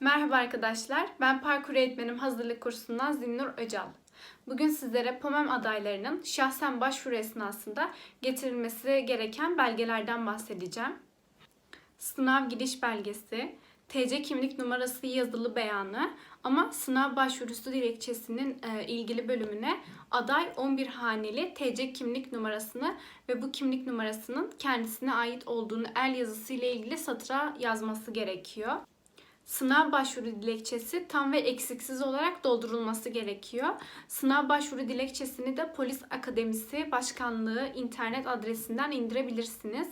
Merhaba arkadaşlar, ben parkur eğitmenim hazırlık kursundan Zinnur Öcal. Bugün sizlere POMEM adaylarının şahsen başvuru esnasında getirilmesi gereken belgelerden bahsedeceğim. Sınav giriş belgesi, TC kimlik numarası yazılı beyanı ama sınav başvurusu dilekçesinin e, ilgili bölümüne aday 11 haneli TC kimlik numarasını ve bu kimlik numarasının kendisine ait olduğunu el yazısı ile ilgili satıra yazması gerekiyor. Sınav başvuru dilekçesi tam ve eksiksiz olarak doldurulması gerekiyor. Sınav başvuru dilekçesini de Polis Akademisi Başkanlığı internet adresinden indirebilirsiniz.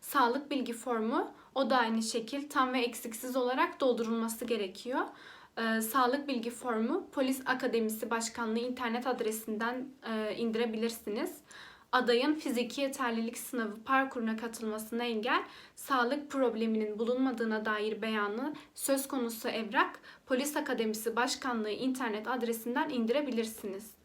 Sağlık bilgi formu o da aynı şekil tam ve eksiksiz olarak doldurulması gerekiyor. Ee, sağlık bilgi formu Polis Akademisi Başkanlığı internet adresinden e, indirebilirsiniz adayın fiziki yeterlilik sınavı parkuruna katılmasına engel, sağlık probleminin bulunmadığına dair beyanı söz konusu evrak Polis Akademisi Başkanlığı internet adresinden indirebilirsiniz.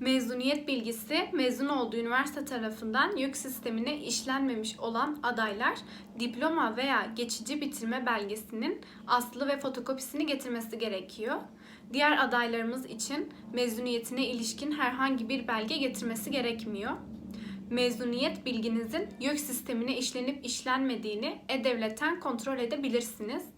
Mezuniyet bilgisi mezun olduğu üniversite tarafından YÖK sistemine işlenmemiş olan adaylar diploma veya geçici bitirme belgesinin aslı ve fotokopisini getirmesi gerekiyor. Diğer adaylarımız için mezuniyetine ilişkin herhangi bir belge getirmesi gerekmiyor. Mezuniyet bilginizin YÖK sistemine işlenip işlenmediğini e-devletten kontrol edebilirsiniz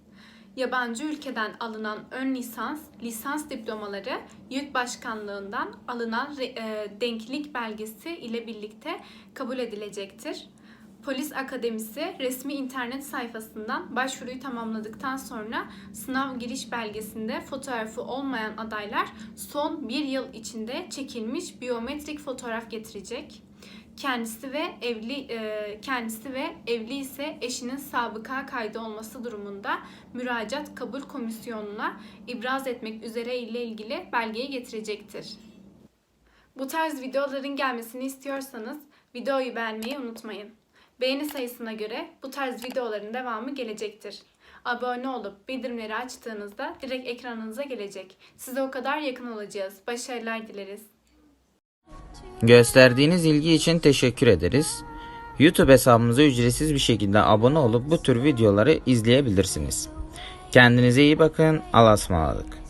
yabancı ülkeden alınan ön lisans, lisans diplomaları YÖK Başkanlığından alınan e, denklik belgesi ile birlikte kabul edilecektir. Polis Akademisi resmi internet sayfasından başvuruyu tamamladıktan sonra sınav giriş belgesinde fotoğrafı olmayan adaylar son bir yıl içinde çekilmiş biyometrik fotoğraf getirecek kendisi ve evli e, kendisi ve evli ise eşinin sabıka kaydı olması durumunda müracaat kabul komisyonuna ibraz etmek üzere ile ilgili belgeyi getirecektir. Bu tarz videoların gelmesini istiyorsanız videoyu beğenmeyi unutmayın. Beğeni sayısına göre bu tarz videoların devamı gelecektir. Abone olup bildirimleri açtığınızda direkt ekranınıza gelecek. Size o kadar yakın olacağız. Başarılar dileriz. Gösterdiğiniz ilgi için teşekkür ederiz. YouTube hesabımıza ücretsiz bir şekilde abone olup bu tür videoları izleyebilirsiniz. Kendinize iyi bakın. Allah'a ısmarladık.